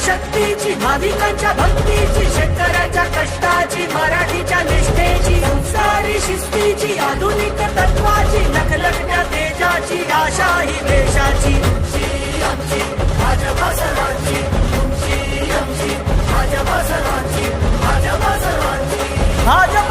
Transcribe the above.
शक्तीची भाविकांच्या भक्तीची शेतकऱ्याच्या कष्टाची, मराठीच्या निष्ठेची संस्कारी शिस्तीची, आधुनिक तत्वाची लखलखत्या तेजाची आशा ही देशाची भाजपा सर्वांची. भाजपा सर्वांची भाजपा सर्वांची. भाजप